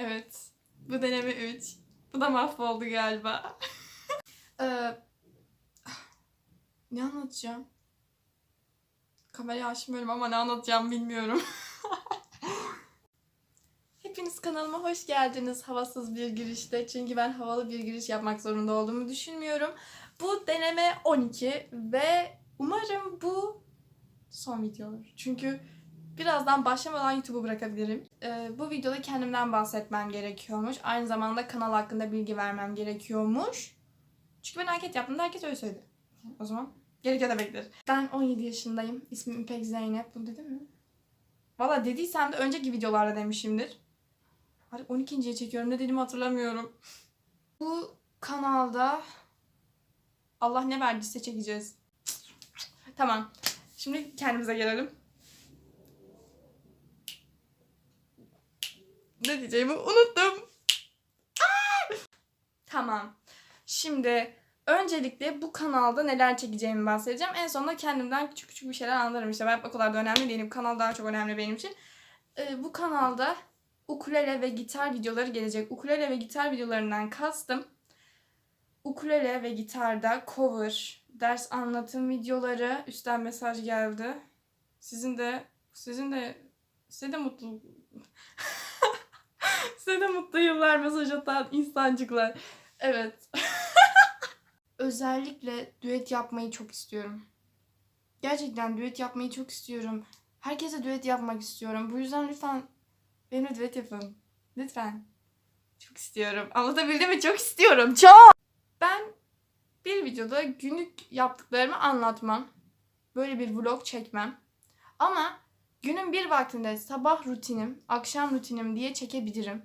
Evet. Bu deneme 3. Bu da mahvoldu galiba. Ee, ne anlatacağım? Kamerayı açmıyorum ama ne anlatacağım bilmiyorum. Hepiniz kanalıma hoş geldiniz havasız bir girişte. Çünkü ben havalı bir giriş yapmak zorunda olduğumu düşünmüyorum. Bu deneme 12 ve umarım bu son video olur. Çünkü birazdan başlamadan YouTube'u bırakabilirim. Ee, bu videoda kendimden bahsetmem gerekiyormuş. Aynı zamanda kanal hakkında bilgi vermem gerekiyormuş. Çünkü ben anket yaptım da herkes öyle söyledi. O zaman da bekler. Ben 17 yaşındayım. İsmim İpek Zeynep. Bunu dedim mi? Valla dediysem de önceki videolarda demişimdir. Artık 12.ye çekiyorum. Ne dediğimi hatırlamıyorum. Bu kanalda Allah ne verdiyse çekeceğiz. Tamam. Şimdi kendimize gelelim. Ne diyeceğimi unuttum. Aa! Tamam. Şimdi öncelikle bu kanalda neler çekeceğimi bahsedeceğim. En sonunda kendimden küçük küçük bir şeyler anlarım. İşte ben o kadar da önemli değilim. Kanal daha çok önemli benim için. Ee, bu kanalda ukulele ve gitar videoları gelecek. Ukulele ve gitar videolarından kastım. Ukulele ve gitarda cover, ders anlatım videoları, üstten mesaj geldi. Sizin de sizin de size de mutlu size mutlu yıllar mesaj atan insancıklar. Evet. Özellikle düet yapmayı çok istiyorum. Gerçekten düet yapmayı çok istiyorum. Herkese düet yapmak istiyorum. Bu yüzden lütfen benimle düet yapın. Lütfen. Çok istiyorum. Anlatabildim mi? Çok istiyorum. Çok. Ben bir videoda günlük yaptıklarımı anlatmam. Böyle bir vlog çekmem. Ama günün bir vaktinde sabah rutinim, akşam rutinim diye çekebilirim.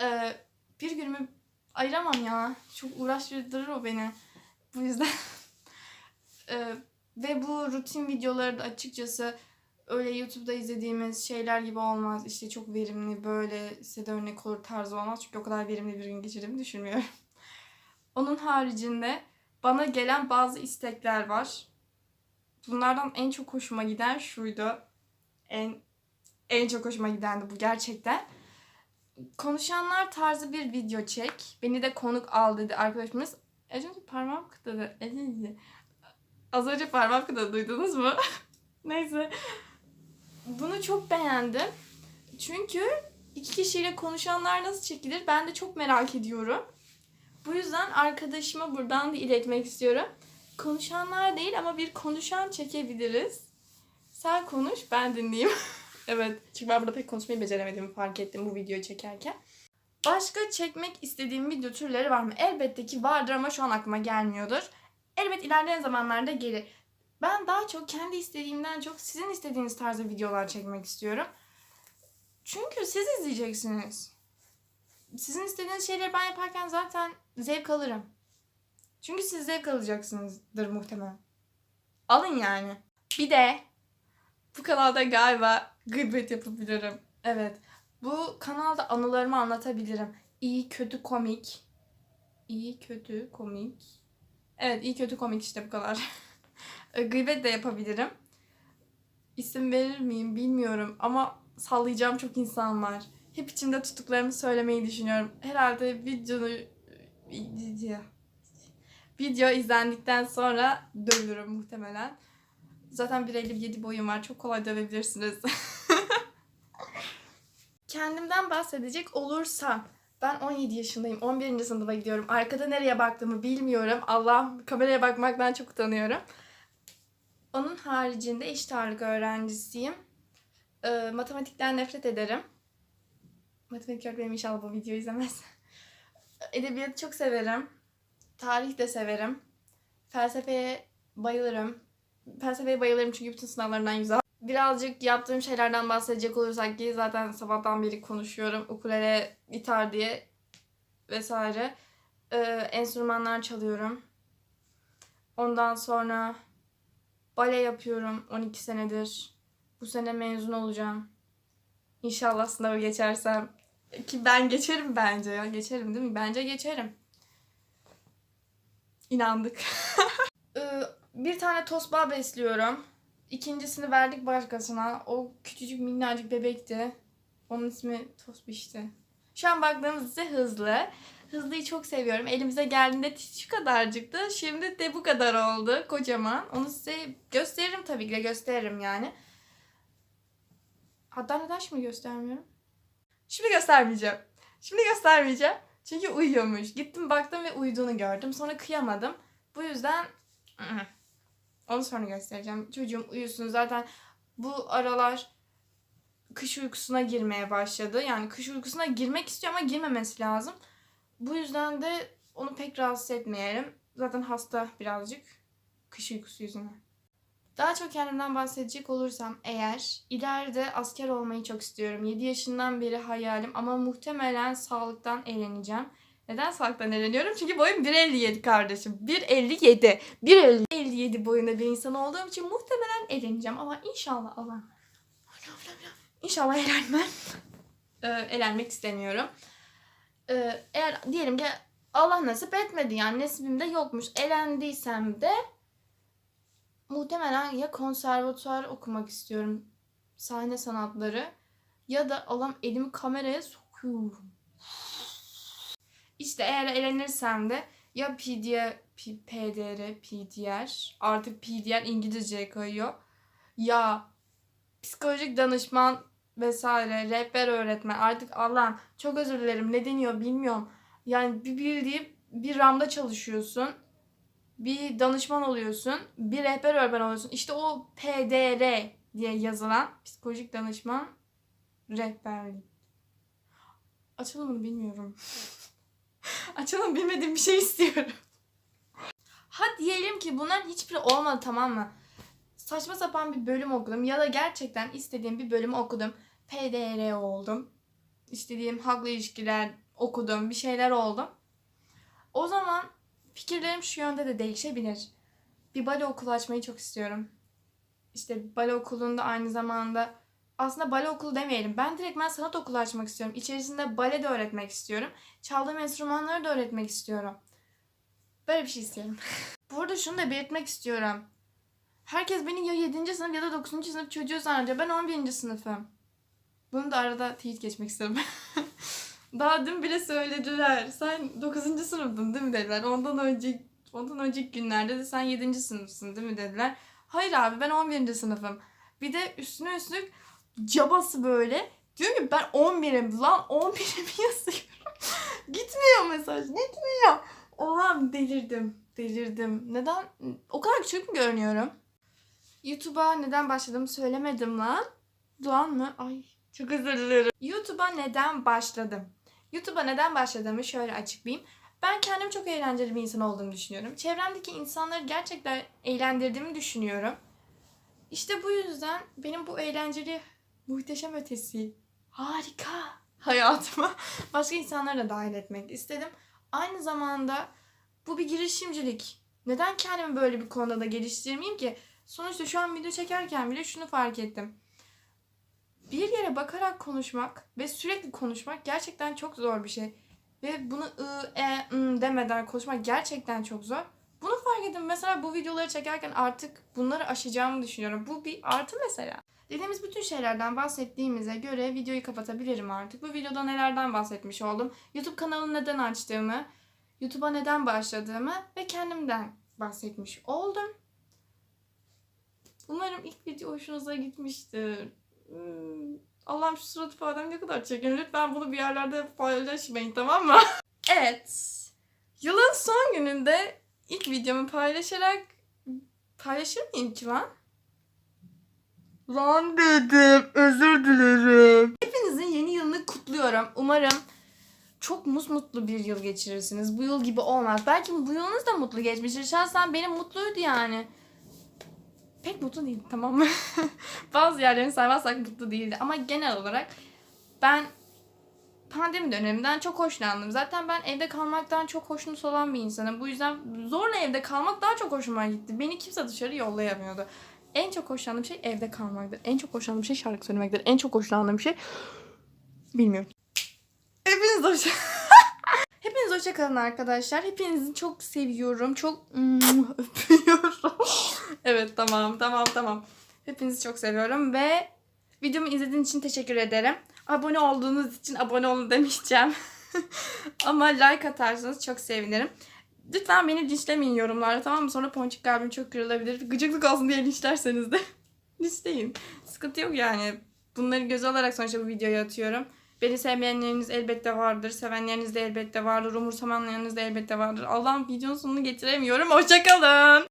Ee, bir günümü ayıramam ya. Çok uğraştırır o beni. Bu yüzden Ee, ve bu rutin videoları da açıkçası öyle YouTube'da izlediğimiz şeyler gibi olmaz. İşte çok verimli böyle size de örnek olur tarzı olmaz. Çünkü o kadar verimli bir gün geçirdiğimi düşünmüyorum. Onun haricinde bana gelen bazı istekler var. Bunlardan en çok hoşuma giden şuydu. En en çok hoşuma giden de bu gerçekten. Konuşanlar tarzı bir video çek. Beni de konuk al dedi arkadaşımız. Az önce parmağım kıtladı. Önce- Az önce parmağım kıtladı duydunuz mu? Neyse. Bunu çok beğendim. Çünkü iki kişiyle konuşanlar nasıl çekilir ben de çok merak ediyorum. Bu yüzden arkadaşıma buradan da iletmek istiyorum. Konuşanlar değil ama bir konuşan çekebiliriz. Sen konuş ben dinleyeyim. evet çünkü ben burada pek konuşmayı beceremediğimi fark ettim bu videoyu çekerken. Başka çekmek istediğim video türleri var mı? Elbette ki vardır ama şu an aklıma gelmiyordur. Elbet ilerleyen zamanlarda gelir. Ben daha çok kendi istediğimden çok sizin istediğiniz tarzda videolar çekmek istiyorum. Çünkü siz izleyeceksiniz. Sizin istediğiniz şeyleri ben yaparken zaten zevk alırım. Çünkü siz zevk alacaksınızdır muhtemelen. Alın yani. Bir de bu kanalda galiba gıybet yapabilirim. Evet. Bu kanalda anılarımı anlatabilirim. İyi, kötü, komik. İyi, kötü, komik. Evet, iyi, kötü, komik işte bu kadar. E, Gıybet de yapabilirim. İsim verir miyim bilmiyorum ama sallayacağım çok insan var. Hep içimde tuttuklarımı söylemeyi düşünüyorum. Herhalde videoyu video, izlendikten sonra dövülürüm muhtemelen. Zaten 1.57 boyum var. Çok kolay dövebilirsiniz. Kendimden bahsedecek olursam ben 17 yaşındayım. 11. sınıfa gidiyorum. Arkada nereye baktığımı bilmiyorum. Allah kameraya bakmaktan çok utanıyorum. Onun haricinde eşit ağırlık öğrencisiyim. Ee, matematikten nefret ederim. Matematik öğretmenim inşallah bu videoyu izlemez. Edebiyatı çok severim. Tarih de severim. Felsefeye bayılırım. Felsefeye bayılırım çünkü bütün sınavlarından yüz al. Birazcık yaptığım şeylerden bahsedecek olursak ki zaten sabahtan beri konuşuyorum. Ukulele, gitar diye vesaire. Ee, enstrümanlar çalıyorum. Ondan sonra bale yapıyorum 12 senedir. Bu sene mezun olacağım. İnşallah sınavı geçersem. Ki ben geçerim bence ya. Geçerim değil mi? Bence geçerim. İnandık. Ee, bir tane tosbağa besliyorum. İkincisini verdik başkasına. O küçücük minnacık bebekti. Onun ismi Tosbiş'ti. Şu an baktığımız ise Hızlı. Hızlıyı çok seviyorum. Elimize geldiğinde şu kadarcıktı. Şimdi de bu kadar oldu. Kocaman. Onu size gösteririm tabii ki de gösteririm yani. Hatta neden şimdi göstermiyorum? Şimdi göstermeyeceğim. Şimdi göstermeyeceğim. Çünkü uyuyormuş. Gittim baktım ve uyuduğunu gördüm. Sonra kıyamadım. Bu yüzden onu sonra göstereceğim. Çocuğum uyusun. Zaten bu aralar kış uykusuna girmeye başladı. Yani kış uykusuna girmek istiyor ama girmemesi lazım. Bu yüzden de onu pek rahatsız etmeyelim. Zaten hasta birazcık kış uykusu yüzünden. Daha çok kendimden bahsedecek olursam eğer ileride asker olmayı çok istiyorum. 7 yaşından beri hayalim ama muhtemelen sağlıktan eğleneceğim. Neden sağlıktan eğleniyorum? Çünkü boyum 1.57 kardeşim. 1.57. 1.57 boyunda bir insan olduğum için muhtemelen eğleneceğim. Ama inşallah Allah. İnşallah eğlenmem. Ee, eğlenmek istemiyorum. Ee, eğer diyelim ki Allah nasip etmedi yani nasibimde yokmuş. Elendiysem de muhtemelen ya konservatuar okumak istiyorum. Sahne sanatları. Ya da Allah'ım elimi kameraya sokuyorum. İşte eğer eğlenirsem de ya PDR, PDR, PDR artık PDR İngilizceye kayıyor. Ya psikolojik danışman vesaire, rehber öğretmen artık Allah'ım çok özür dilerim ne deniyor bilmiyorum. Yani bir bildiği bir ramda çalışıyorsun. Bir danışman oluyorsun. Bir rehber öğretmen oluyorsun. İşte o PDR diye yazılan psikolojik danışman rehberlik. Açılımını bilmiyorum. Açılım bilmediğim bir şey istiyorum. Ha diyelim ki bunların hiçbiri olmadı tamam mı? Saçma sapan bir bölüm okudum ya da gerçekten istediğim bir bölümü okudum. PDR oldum. İstediğim halkla ilişkiler okudum. Bir şeyler oldum. O zaman fikirlerim şu yönde de değişebilir. Bir bale okulu açmayı çok istiyorum. İşte bale okulunda aynı zamanda aslında bale okulu demeyelim. Ben direkt ben sanat okulu açmak istiyorum. İçerisinde bale de öğretmek istiyorum. Çaldığım enstrümanları da öğretmek istiyorum. Böyle bir şey istiyorum. Burada şunu da belirtmek istiyorum. Herkes beni ya 7. sınıf ya da 9. sınıf çocuğu zannediyor. Ben 11. sınıfım. Bunu da arada teyit geçmek istedim. Daha dün bile söylediler. Sen 9. sınıftın değil mi dediler. Ondan önce ondan önceki günlerde de sen 7. sınıfsın değil mi dediler. Hayır abi ben 11. sınıfım. Bir de üstüne üstlük cabası böyle. Diyor ki ben 11'im. Lan 11'imi yazıyorum. Gitmiyor mesaj. Gitmiyor. Allah'ım delirdim. Delirdim. Neden? O kadar küçük mü görünüyorum? YouTube'a neden başladığımı söylemedim lan. Doğan mı? Ay çok özür dilerim. YouTube'a neden başladım? YouTube'a neden başladığımı şöyle açıklayayım. Ben kendim çok eğlenceli bir insan olduğumu düşünüyorum. Çevremdeki insanları gerçekten eğlendirdiğimi düşünüyorum. İşte bu yüzden benim bu eğlenceli, muhteşem ötesi, harika hayatıma başka insanları da dahil etmek istedim. Aynı zamanda bu bir girişimcilik. Neden kendimi böyle bir konuda da geliştirmeyeyim ki? Sonuçta şu an video çekerken bile şunu fark ettim. Bir yere bakarak konuşmak ve sürekli konuşmak gerçekten çok zor bir şey. Ve bunu ı, e, ım demeden konuşmak gerçekten çok zor. Bunu fark ettim. Mesela bu videoları çekerken artık bunları aşacağımı düşünüyorum. Bu bir artı mesela. Dediğimiz bütün şeylerden bahsettiğimize göre videoyu kapatabilirim artık. Bu videoda nelerden bahsetmiş oldum. YouTube kanalını neden açtığımı, YouTube'a neden başladığımı ve kendimden bahsetmiş oldum. Umarım ilk video hoşunuza gitmiştir. Hmm, Allah'ım şu surat ifadem ne kadar çirkin. Lütfen bunu bir yerlerde paylaşmayın tamam mı? evet. Yılın son gününde ilk videomu paylaşarak paylaşır mıyım ki lan? Lan dedim. Özür dilerim. Hepinizin yeni yılını kutluyorum. Umarım çok musmutlu bir yıl geçirirsiniz. Bu yıl gibi olmaz. Belki bu yılınız da mutlu geçmiştir. Şahsen benim mutluydu yani. Pek mutlu değil tamam mı? Bazı yerlerini saymazsak mutlu değildi. Ama genel olarak ben pandemi döneminden çok hoşlandım. Zaten ben evde kalmaktan çok hoşnut olan bir insanım. Bu yüzden zorla evde kalmak daha çok hoşuma gitti. Beni kimse dışarı yollayamıyordu. En çok hoşlandığım şey evde kalmaktır. En çok hoşlandığım şey şarkı söylemektir. En çok hoşlandığım şey bilmiyorum. Hepiniz hoşça Hepiniz hoşça kalın arkadaşlar. Hepinizi çok seviyorum. Çok öpüyorum. Evet tamam tamam tamam. Hepinizi çok seviyorum ve videomu izlediğiniz için teşekkür ederim. Abone olduğunuz için abone olun demeyeceğim. Ama like atarsanız çok sevinirim. Lütfen beni linçlemeyin yorumlarda tamam mı? Sonra ponçik kalbim çok kırılabilir. Gıcıklık olsun diye linçlerseniz de. Linçleyin. Sıkıntı yok yani. Bunları göze alarak sonuçta bu videoyu atıyorum. Beni sevmeyenleriniz elbette vardır. Sevenleriniz de elbette vardır. Umursamayanlarınız da elbette vardır. Allah'ım videonun sonunu getiremiyorum. Hoşçakalın.